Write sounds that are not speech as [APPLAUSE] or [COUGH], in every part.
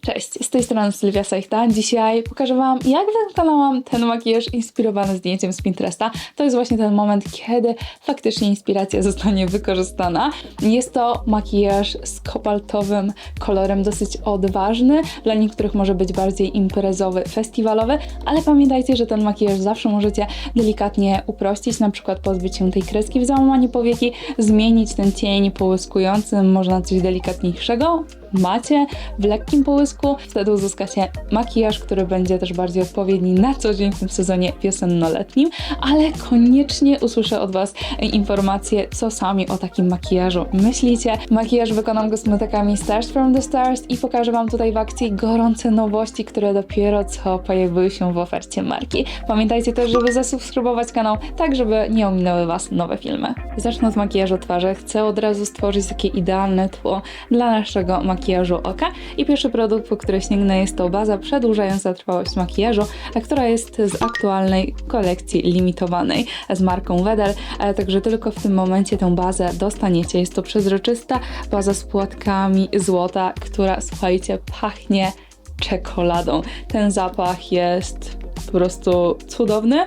Cześć, z tej strony Sylwia Sejta. Dzisiaj pokażę Wam, jak wykonałam ten makijaż inspirowany zdjęciem z Pinteresta. To jest właśnie ten moment, kiedy faktycznie inspiracja zostanie wykorzystana. Jest to makijaż z kobaltowym kolorem, dosyć odważny. Dla niektórych może być bardziej imprezowy, festiwalowy, ale pamiętajcie, że ten makijaż zawsze możecie delikatnie uprościć, na przykład pozbyć się tej kreski w załamaniu powieki, zmienić ten cień połyskujący, może na coś delikatniejszego, macie w lekkim połysku, wtedy uzyskacie makijaż, który będzie też bardziej odpowiedni na co dzień w tym sezonie wiosenno-letnim, ale koniecznie usłyszę od Was informacje, co sami o takim makijażu myślicie. Makijaż wykonam kosmetykami Stars from the Stars i pokażę Wam tutaj w akcji gorące nowości, które dopiero co pojawiły się w ofercie marki. Pamiętajcie też, żeby zasubskrybować kanał, tak żeby nie ominęły Was nowe filmy. Zacznę od makijażu twarzy. Chcę od razu stworzyć takie idealne tło dla naszego makijażu makijażu oka. I pierwszy produkt, po który sięgnę jest to baza przedłużająca trwałość makijażu, która jest z aktualnej kolekcji limitowanej z marką Wedel, także tylko w tym momencie tę bazę dostaniecie. Jest to przezroczysta baza z płatkami złota, która słuchajcie, pachnie czekoladą. Ten zapach jest po prostu cudowny.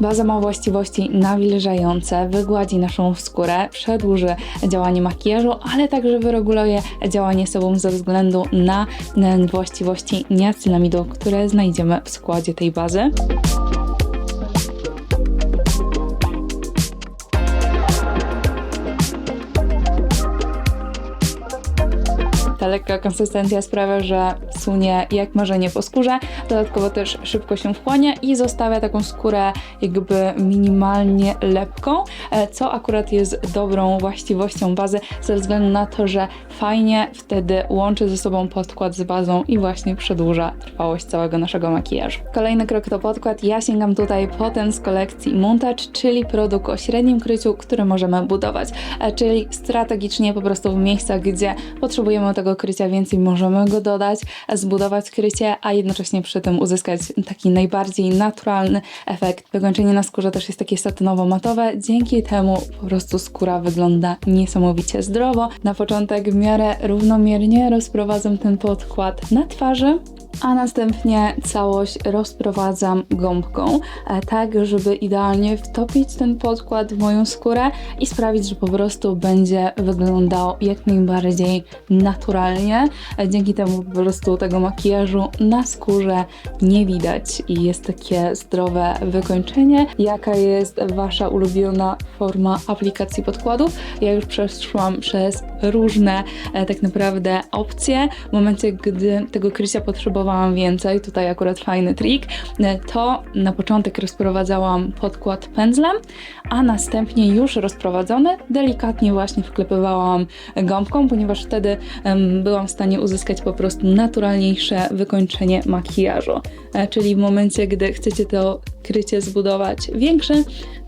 Baza ma właściwości nawilżające, wygładzi naszą skórę, przedłuży działanie makijażu, ale także wyreguluje działanie sobą ze względu na właściwości niacylamidu, które znajdziemy w składzie tej bazy. Lekka konsystencja sprawia, że sunie jak marzenie po skórze, dodatkowo też szybko się wchłania i zostawia taką skórę jakby minimalnie lepką, e, co akurat jest dobrą właściwością bazy ze względu na to, że fajnie wtedy łączy ze sobą podkład z bazą i właśnie przedłuża trwałość całego naszego makijażu. Kolejny krok to podkład. Ja sięgam tutaj po ten z kolekcji Montouch, czyli produkt o średnim kryciu, który możemy budować, e, czyli strategicznie po prostu w miejscach, gdzie potrzebujemy tego krycia więcej, możemy go dodać, zbudować krycie, a jednocześnie przy tym uzyskać taki najbardziej naturalny efekt. Wykończenie na skórze też jest takie satynowo-matowe, dzięki temu po prostu skóra wygląda niesamowicie zdrowo. Na początek w miarę równomiernie rozprowadzam ten podkład na twarzy, a następnie całość rozprowadzam gąbką, e, tak żeby idealnie wtopić ten podkład w moją skórę i sprawić, że po prostu będzie wyglądał jak najbardziej naturalnie. E, dzięki temu po prostu tego makijażu na skórze nie widać i jest takie zdrowe wykończenie. Jaka jest Wasza ulubiona forma aplikacji podkładów? Ja już przeszłam przez różne e, tak naprawdę opcje. W momencie, gdy tego krycia potrzebowałam potrzebowałam więcej, tutaj akurat fajny trik, to na początek rozprowadzałam podkład pędzlem, a następnie już rozprowadzony delikatnie właśnie wklepywałam gąbką, ponieważ wtedy byłam w stanie uzyskać po prostu naturalniejsze wykończenie makijażu. E, czyli w momencie, gdy chcecie to krycie zbudować większe,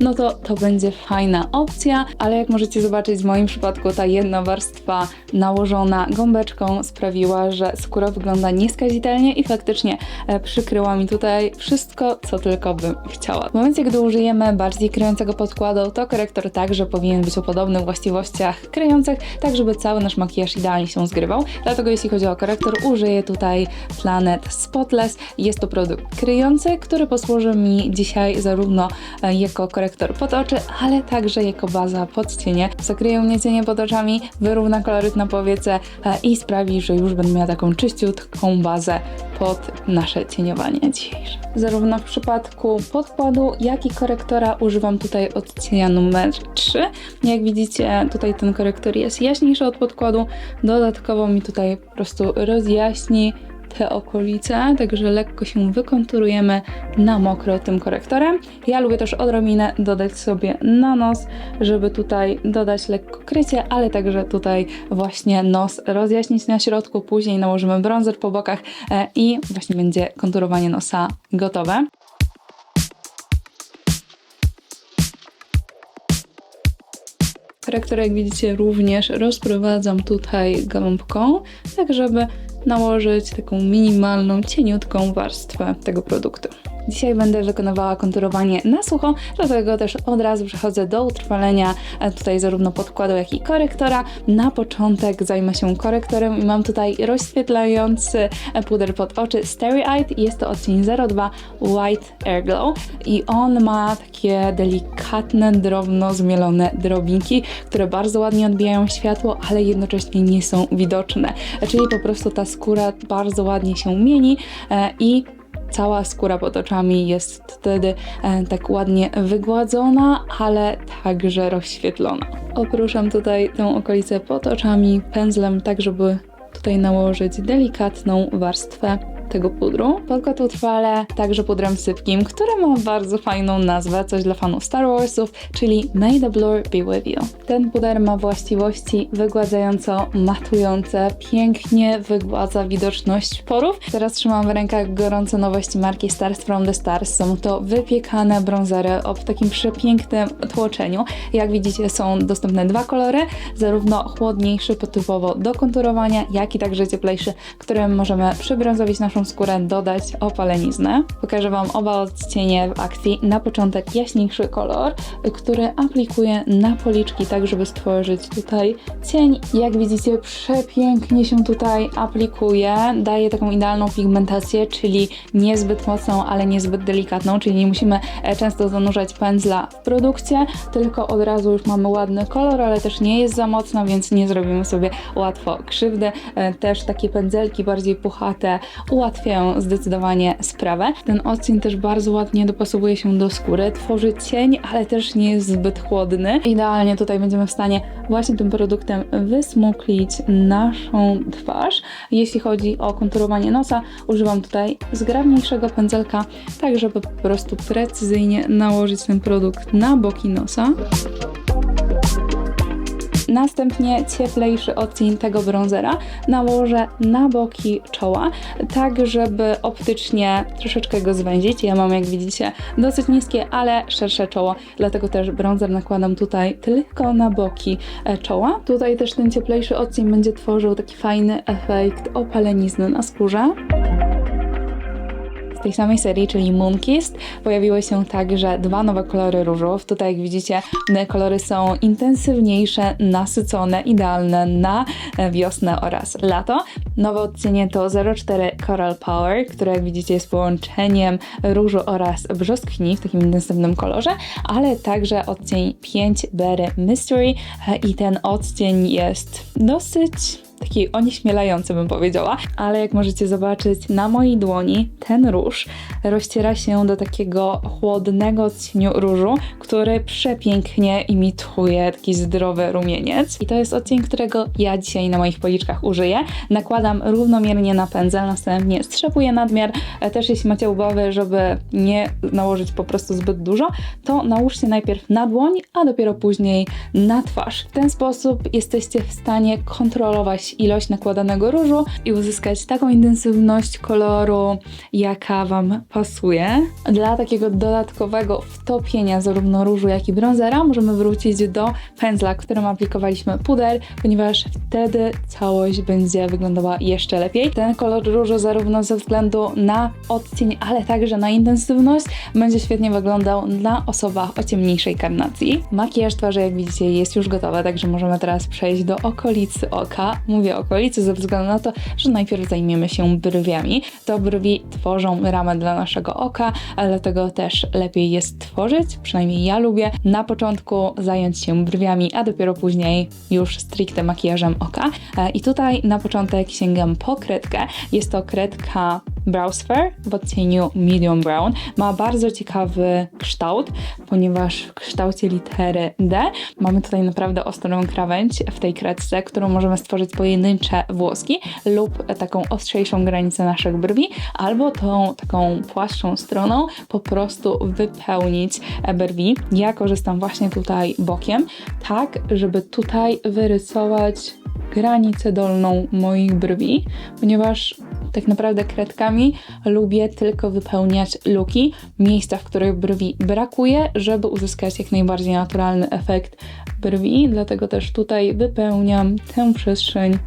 no to to będzie fajna opcja, ale jak możecie zobaczyć w moim przypadku ta jedna warstwa nałożona gąbeczką sprawiła, że skóra wygląda nieskazitelnie i faktycznie e, przykryła mi tutaj wszystko, co tylko bym chciała. W momencie, gdy użyjemy bardziej kryjącego podkładu, to korektor także powinien być o podobnych właściwościach kryjących, tak żeby cały nasz makijaż idealnie się zgrywał. Dlatego jeśli chodzi o korektor, użyję tutaj Planet Spotless. Jest to produkt kryjący, który posłuży mi dzisiaj zarówno e, jako korektor pod oczy, ale także jako baza pod cienie. Zakryje mnie cienie pod oczami, wyrówna koloryt na powiece e, i sprawi, że już będę miała taką czyściutką bazę pod nasze cieniowanie dzisiejsze. Zarówno w przypadku podkładu, jak i korektora używam tutaj odcienia numer 3. Jak widzicie, tutaj ten korektor jest jaśniejszy od podkładu. Dodatkowo mi tutaj po prostu rozjaśni te okolice, także lekko się wykonturujemy na mokro tym korektorem. Ja lubię też odrobinę dodać sobie na nos, żeby tutaj dodać lekko krycie, ale także tutaj właśnie nos rozjaśnić na środku, później nałożymy bronzer po bokach e, i właśnie będzie konturowanie nosa gotowe. Korektor, jak widzicie, również rozprowadzam tutaj gąbką, tak żeby nałożyć taką minimalną, cieniutką warstwę tego produktu. Dzisiaj będę wykonywała konturowanie na sucho, dlatego też od razu przechodzę do utrwalenia e, tutaj zarówno podkładu, jak i korektora. Na początek zajmę się korektorem i mam tutaj rozświetlający e, puder pod oczy Starry Eyed. Jest to odcień 02 White Air Glow i on ma takie delikatne, drobno zmielone drobinki, które bardzo ładnie odbijają światło, ale jednocześnie nie są widoczne. E, Czyli po prostu ta skóra bardzo ładnie się mieni i cała skóra pod oczami jest wtedy e, tak ładnie wygładzona, ale także rozświetlona. Opruszam tutaj tę okolicę pod oczami pędzlem, tak żeby tutaj nałożyć delikatną warstwę tego pudru. Podkład utrwalę także pudrem sypkim, który ma bardzo fajną nazwę, coś dla fanów Star Warsów, czyli May the Blur be with you. Ten puder ma właściwości wygładzająco-matujące, pięknie wygładza widoczność porów. Teraz trzymam w rękach gorące nowości marki Stars from the Stars. Są to wypiekane bronzery o takim przepięknym tłoczeniu. Jak widzicie są dostępne dwa kolory, zarówno chłodniejszy typowo do konturowania, jak i także cieplejszy, którym możemy przybrązowić naszą skórę, dodać opaleniznę. Pokażę Wam oba odcienie w akcji. Na początek jaśniejszy kolor, który aplikuję na policzki, tak żeby stworzyć tutaj cień. Jak widzicie, przepięknie się tutaj aplikuje. Daje taką idealną pigmentację, czyli niezbyt mocną, ale niezbyt delikatną, czyli nie musimy e, często zanurzać pędzla w produkcie, tylko od razu już mamy ładny kolor, ale też nie jest za mocno, więc nie zrobimy sobie łatwo krzywdy. E, Też takie pędzelki bardziej puchate zdecydowanie sprawę. Ten odcień też bardzo ładnie dopasowuje się do skóry, tworzy cień, ale też nie jest zbyt chłodny. Idealnie tutaj będziemy w stanie właśnie tym produktem wysmuklić naszą twarz. Jeśli chodzi o konturowanie nosa, używam tutaj zgrabniejszego pędzelka, tak żeby po prostu precyzyjnie nałożyć ten produkt na boki nosa. Następnie cieplejszy odcień tego bronzera nałożę na boki czoła, tak żeby optycznie troszeczkę go zwęzić. Ja mam, jak widzicie, dosyć niskie, ale szersze czoło, dlatego też bronzer nakładam tutaj tylko na boki e, czoła. Tutaj też ten cieplejszy odcień będzie tworzył taki fajny efekt opalenizny na skórze tej samej serii, czyli Moonkissed, pojawiły się także dwa nowe kolory różów. Tutaj, jak widzicie, kolory są intensywniejsze, nasycone, idealne na wiosnę oraz lato. Nowe odcienie to 04 Coral Power, które, jak widzicie, jest połączeniem różu oraz brzoskwini w takim intensywnym kolorze, ale także odcień 5 Berry Mystery i ten odcień jest dosyć taki onieśmielający bym powiedziała, ale jak możecie zobaczyć na mojej dłoni, ten róż rozciera się do takiego chłodnego odcieniu różu, który przepięknie imituje taki zdrowy rumieniec. I to jest odcień, którego ja dzisiaj na moich policzkach użyję. Nakładam równomiernie na pędzel, następnie strzepuję nadmiar. E, Też jeśli macie obawy, żeby nie nałożyć po prostu zbyt dużo, to nałóżcie najpierw na dłoń, a dopiero później na twarz. W ten sposób jesteście w stanie kontrolować ilość nakładanego różu i uzyskać taką intensywność koloru, jaka Wam pasuje. Dla takiego dodatkowego wtopienia zarówno różu, jak i bronzera możemy wrócić do pędzla, którym aplikowaliśmy puder, ponieważ wtedy całość będzie wyglądała jeszcze lepiej. Ten kolor różu zarówno ze względu na odcień, ale także na intensywność będzie świetnie wyglądał na osobach o ciemniejszej karnacji. Makijaż twarzy, jak widzicie, jest już gotowy, także możemy teraz przejść do okolicy oka. Mówię okolicy ze względu na to, że najpierw zajmiemy się brwiami. To brwi tworzą ramę dla naszego oka, dlatego też lepiej jest tworzyć, przynajmniej ja lubię, na początku zająć się brwiami, a dopiero później już stricte makijażem oka. E, I tutaj na początek sięgam po kredkę. Jest to kredka Brow Sphere w odcieniu Medium Brown. Ma bardzo ciekawy kształt, ponieważ w kształcie litery D mamy tutaj naprawdę ostrą krawędź w tej kredce, którą możemy stworzyć pojedyncze włoski lub taką ostrzejszą granicę naszych brwi, albo tą taką płaszczą stroną po prostu wypełnić brwi. Ja korzystam właśnie tutaj bokiem, tak żeby tutaj wyrysować granicę dolną moich brwi, ponieważ tak naprawdę kredkami lubię tylko wypełniać luki, miejsca, w których brwi brakuje, żeby uzyskać jak najbardziej naturalny efekt brwi, dlatego też tutaj wypełniam tę przestrzeń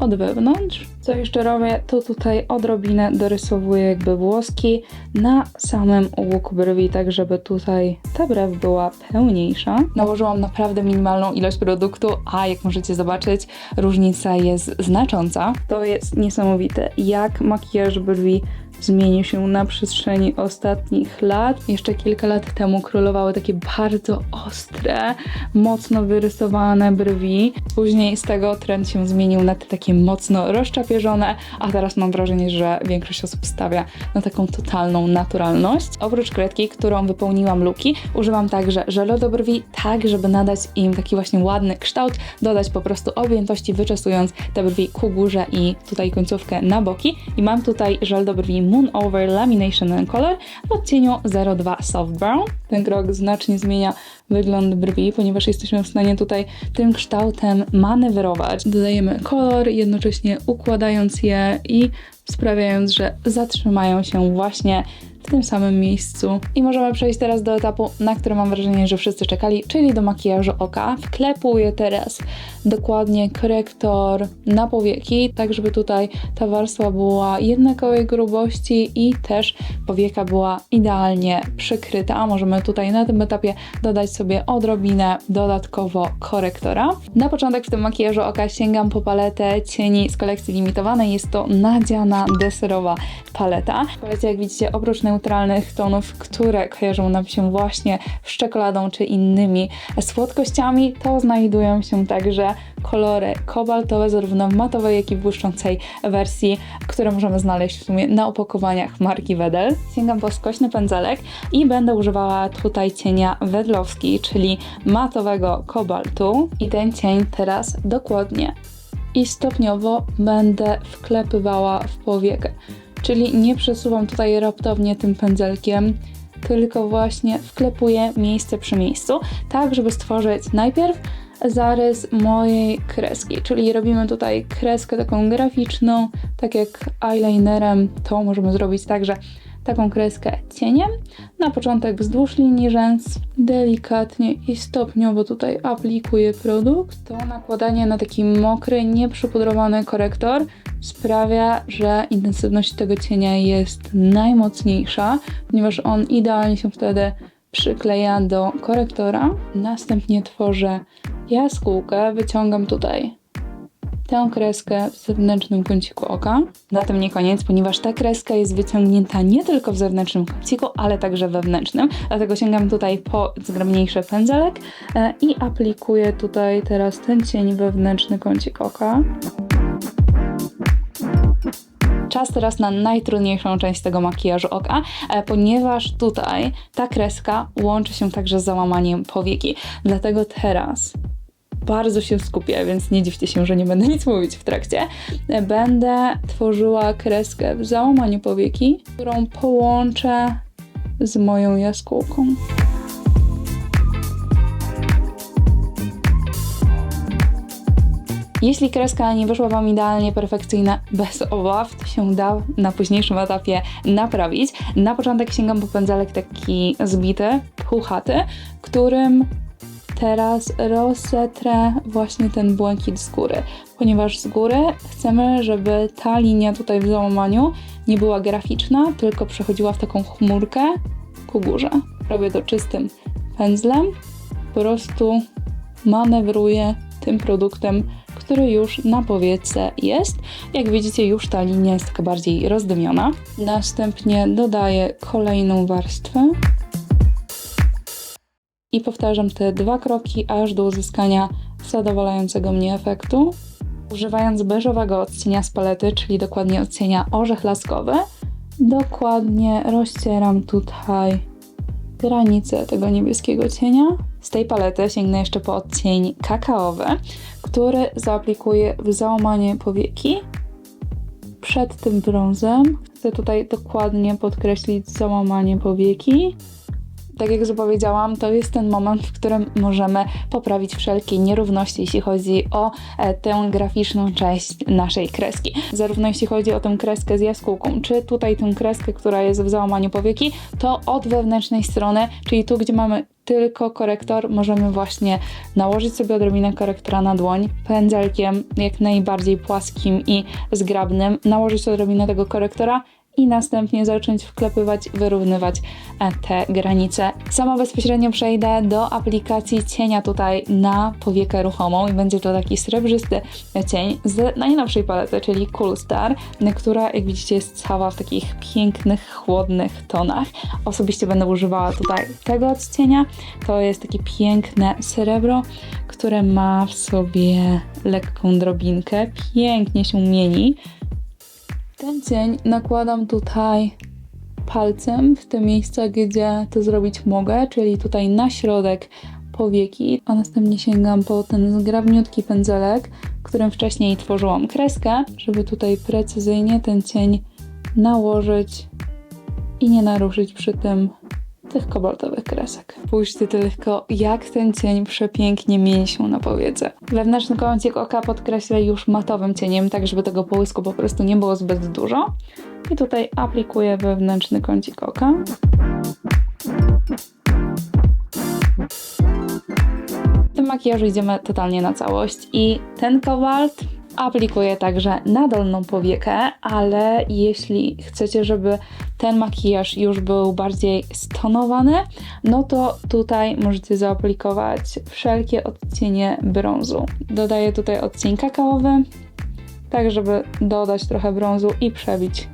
od wewnątrz. Co jeszcze robię, to tutaj odrobinę dorysowuję jakby włoski na samym łuku brwi, tak żeby tutaj ta brew była pełniejsza. Nałożyłam naprawdę minimalną ilość produktu, a jak możecie zobaczyć, różnica jest znacząca. To jest niesamowite, jak makijaż brwi zmienił się na przestrzeni ostatnich lat. Jeszcze kilka lat temu królowały takie bardzo ostre, mocno wyrysowane brwi. Później z tego trend się zmienił na te takie mocno rozczapieżone, a teraz mam wrażenie, że większość osób stawia na taką totalną naturalność. Oprócz kredki, którą wypełniłam luki, używam także żelu do brwi, tak żeby nadać im taki właśnie ładny kształt, dodać po prostu objętości, wyczesując te brwi ku górze i tutaj końcówkę na boki. I mam tutaj żel do brwi Moon Over Lamination and Color w odcieniu 02 Soft Brown. Ten krok znacznie zmienia wygląd brwi, ponieważ jesteśmy w stanie tutaj tym kształtem manewrować. Dodajemy kolor, jednocześnie układając je i sprawiając, że zatrzymają się właśnie w tym samym miejscu. I możemy przejść teraz do etapu, na który mam wrażenie, że wszyscy czekali, czyli do makijażu oka. Wklepuję teraz dokładnie korektor na powieki, tak żeby tutaj ta warstwa była jednakowej grubości i też powieka była idealnie przykryta. Możemy tutaj na tym etapie dodać sobie odrobinę dodatkowo korektora. Na początek w tym makijażu oka sięgam po paletę cieni z kolekcji limitowanej. Jest to nadziana deserowa paleta. W palecie, jak widzicie, oprócz neutralnych tonów, które kojarzą nam się właśnie z czekoladą czy innymi słodkościami, to znajdują się także kolory kobaltowe, zarówno w matowej, jak i w błyszczącej wersji, które możemy znaleźć w sumie na opakowaniach marki Wedel. Sięgam po skośny pędzelek i będę używała tutaj cienia wedlowski, czyli matowego kobaltu. I ten cień teraz dokładnie i stopniowo będę wklepywała w powiekę. Czyli nie przesuwam tutaj raptownie tym pędzelkiem, tylko właśnie wklepuję miejsce przy miejscu, tak żeby stworzyć najpierw zarys mojej kreski, czyli robimy tutaj kreskę taką graficzną, tak jak eyelinerem, to możemy zrobić także taką kreskę cieniem. Na początek wzdłuż linii rzęs, delikatnie i stopniowo tutaj aplikuję produkt. To nakładanie na taki mokry, nieprzypudrowany korektor sprawia, że intensywność tego cienia jest najmocniejsza, ponieważ on idealnie się wtedy przykleja do korektora. Następnie tworzę jaskółkę, wyciągam tutaj tę kreskę w zewnętrznym kąciku oka. Na tym nie koniec, ponieważ ta kreska jest wyciągnięta nie tylko w zewnętrznym kąciku, ale także wewnętrznym. Dlatego sięgam tutaj po zgrabniejszy pędzelek e, i aplikuję tutaj teraz ten cień wewnętrzny kącik oka. Czas teraz na najtrudniejszą część tego makijażu oka, e, ponieważ tutaj ta kreska łączy się także z załamaniem powieki. Dlatego teraz bardzo się skupię, więc nie dziwcie się, że nie będę [LAUGHS] nic mówić w trakcie. Będę tworzyła kreskę w załamaniu powieki, którą połączę z moją jaskółką. Jeśli kreska nie wyszła Wam idealnie perfekcyjna, bez obaw, to się da na późniejszym etapie naprawić. Na początek sięgam po pędzelek taki zbity, puchaty, którym teraz rozsetrę właśnie ten błękit z góry, ponieważ z góry chcemy, żeby ta linia tutaj w załamaniu nie była graficzna, tylko przechodziła w taką chmurkę ku górze. Robię to czystym pędzlem, po prostu manewruję tym produktem, który już na powiece jest. Jak widzicie, już ta linia jest taka bardziej rozdymiona. Następnie dodaję kolejną warstwę i powtarzam te dwa kroki aż do uzyskania zadowalającego mnie efektu. Używając beżowego odcienia z palety, czyli dokładnie odcienia orzech laskowy, dokładnie rozcieram tutaj granicę tego niebieskiego cienia. Z tej palety sięgnę jeszcze po odcień kakaowy, który zaaplikuję w załamanie powieki. Przed tym brązem chcę tutaj dokładnie podkreślić załamanie powieki tak jak zapowiedziałam, to jest ten moment, w którym możemy poprawić wszelkie nierówności, jeśli chodzi o e, tę graficzną część naszej kreski. Zarówno jeśli chodzi o tę kreskę z jaskółką, czy tutaj tę kreskę, która jest w załamaniu powieki, to od wewnętrznej strony, czyli tu, gdzie mamy tylko korektor, możemy właśnie nałożyć sobie odrobinę korektora na dłoń, pędzelkiem jak najbardziej płaskim i zgrabnym, nałożyć odrobinę tego korektora i następnie zacząć wklepywać, wyrównywać te granice. Sama bezpośrednio przejdę do aplikacji cienia tutaj na powiekę ruchomą i będzie to taki srebrzysty cień z najnowszej palety, czyli Cool Star, która jak widzicie jest cała w takich pięknych, chłodnych tonach. Osobiście będę używała tutaj tego odcienia. To jest takie piękne srebro, które ma w sobie lekką drobinkę, pięknie się mieni. Ten cień nakładam tutaj palcem w te miejsca, gdzie to zrobić mogę, czyli tutaj na środek powieki, a następnie sięgam po ten zgrabniutki pędzelek, którym wcześniej tworzyłam kreskę, żeby tutaj precyzyjnie ten cień nałożyć i nie naruszyć przy tym tych kobaltowych kresek. Spójrzcie tylko, jak ten cień przepięknie mieni się na powiece. Wewnętrzny kącik oka podkreślę już matowym cieniem, tak żeby tego połysku po prostu nie było zbyt dużo. I tutaj aplikuję wewnętrzny kącik oka. W tym makijażu idziemy totalnie na całość i ten kobalt aplikuję także na dolną powiekę, ale jeśli chcecie, żeby ten makijaż już był bardziej stonowany, no to tutaj możecie zaaplikować wszelkie odcienie brązu. Dodaję tutaj odcień kakaowy, tak żeby dodać trochę brązu i przebić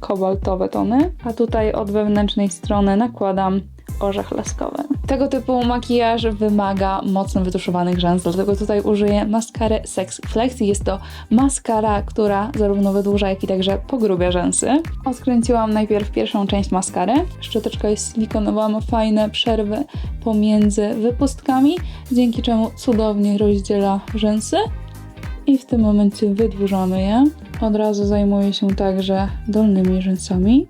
kobaltowe tony, a tutaj od wewnętrznej strony nakładam orzech laskowy. Tego typu makijaż wymaga mocno wytuszowanych rzęs, dlatego tutaj użyję maskary Sex Flex. Jest to maskara, która zarówno wydłuża, jak i także pogrubia rzęsy. Odkręciłam najpierw pierwszą część maskary. Szczoteczka jest silikonowa, ma fajne przerwy pomiędzy wypustkami, dzięki czemu cudownie rozdziela rzęsy. I w tym momencie wydłużamy je. Od razu zajmuję się także dolnymi rzęsami.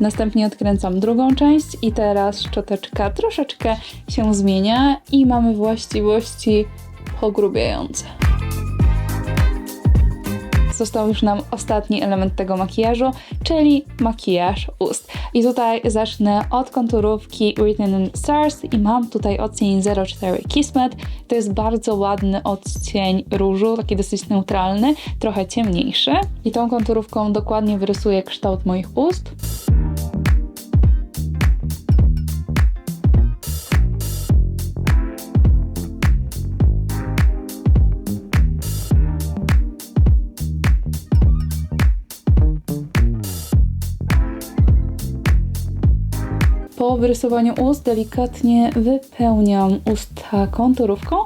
Następnie odkręcam drugą część i teraz szczoteczka troszeczkę się zmienia i mamy właściwości pogrubiające. Został już nam ostatni element tego makijażu, czyli makijaż ust. I tutaj zacznę od konturówki Written in Stars i mam tutaj odcień 04 Kismet. To jest bardzo ładny odcień różu, taki dosyć neutralny, trochę ciemniejszy. I tą konturówką dokładnie wyrysuję kształt moich ust. Wyrysowaniu ust delikatnie wypełniam usta konturówką,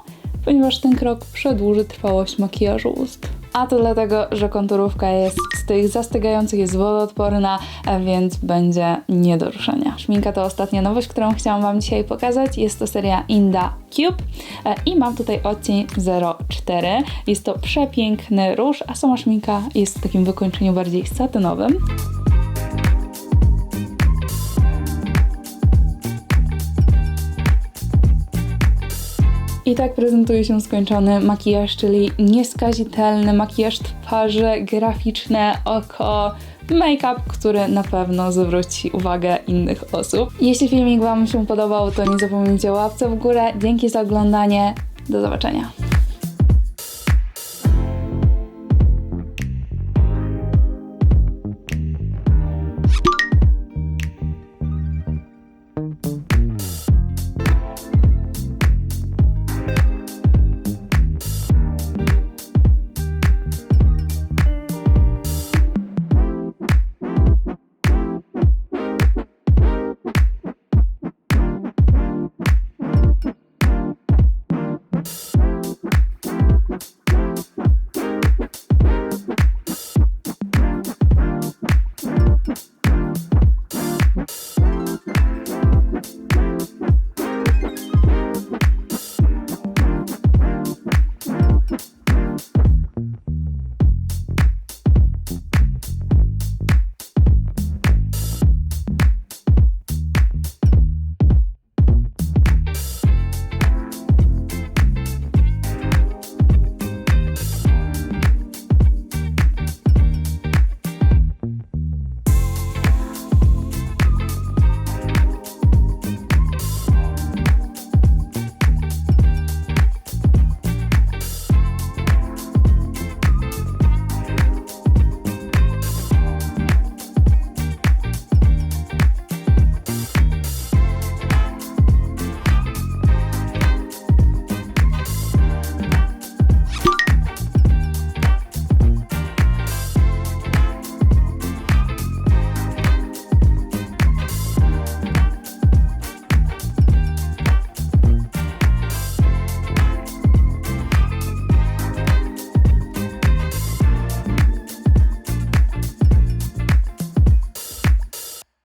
ponieważ ten krok przedłuży trwałość makijażu ust. A to dlatego, że konturówka jest z tych zastygających, jest wodoodporna, więc będzie nie do ruszenia. Szminka to ostatnia nowość, którą chciałam Wam dzisiaj pokazać. Jest to seria Inda Cube e, i mam tutaj odcień 04. Jest to przepiękny róż, a sama szminka jest w takim wykończeniu bardziej satynowym. I tak prezentuje się skończony makijaż, czyli nieskazitelny makijaż twarzy, graficzne oko, make-up, który na pewno zwróci uwagę innych osób. Jeśli filmik Wam się podobał, to nie zapomnijcie o łapce w górę. Dzięki za oglądanie. Do zobaczenia.